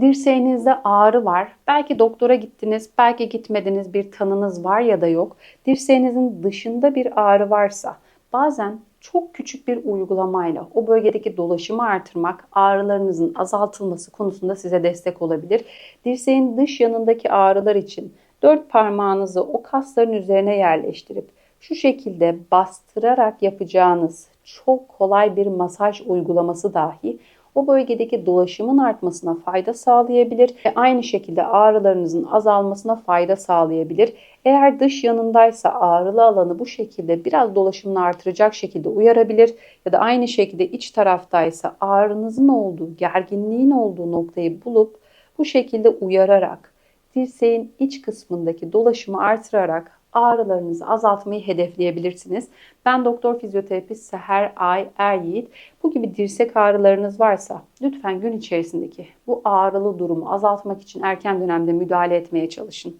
Dirseğinizde ağrı var. Belki doktora gittiniz, belki gitmediniz bir tanınız var ya da yok. Dirseğinizin dışında bir ağrı varsa bazen çok küçük bir uygulamayla o bölgedeki dolaşımı artırmak, ağrılarınızın azaltılması konusunda size destek olabilir. Dirseğin dış yanındaki ağrılar için dört parmağınızı o kasların üzerine yerleştirip şu şekilde bastırarak yapacağınız çok kolay bir masaj uygulaması dahi o bölgedeki dolaşımın artmasına fayda sağlayabilir ve aynı şekilde ağrılarınızın azalmasına fayda sağlayabilir. Eğer dış yanındaysa ağrılı alanı bu şekilde biraz dolaşımını artıracak şekilde uyarabilir ya da aynı şekilde iç taraftaysa ağrınızın olduğu, gerginliğin olduğu noktayı bulup bu şekilde uyararak dirseğin iç kısmındaki dolaşımı artırarak ağrılarınızı azaltmayı hedefleyebilirsiniz. Ben doktor fizyoterapist Seher Ay Er Yiğit. Bu gibi dirsek ağrılarınız varsa lütfen gün içerisindeki bu ağrılı durumu azaltmak için erken dönemde müdahale etmeye çalışın.